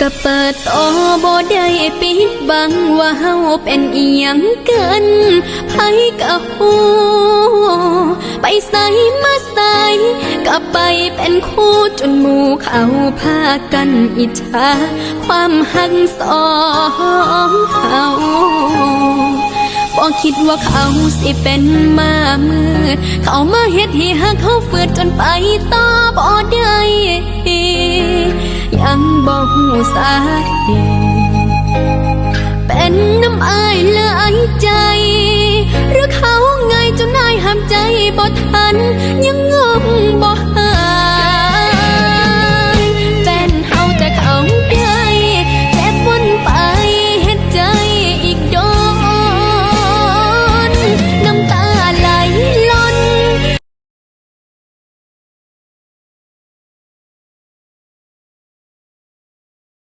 ก็เปิดโตบ่ได้ปิดบังว่าเฮาเป็นอีหยังกันไผก็ฮู้ไปใส่มาใส่ก็ไปเป็นคู่จนหมู่เขาพากันอิจฉาความหักสองเขาบ่คิดว่าเขาสิเป็นมามืดเขามาเฮ็ดให้หักเขาฝืดจนไปต่อบ่ได้ยัง บ่หูสาเหตุเป็นน้ำอายหลายใจหรือเขาไงจนนายห้ามใจบ่ทัน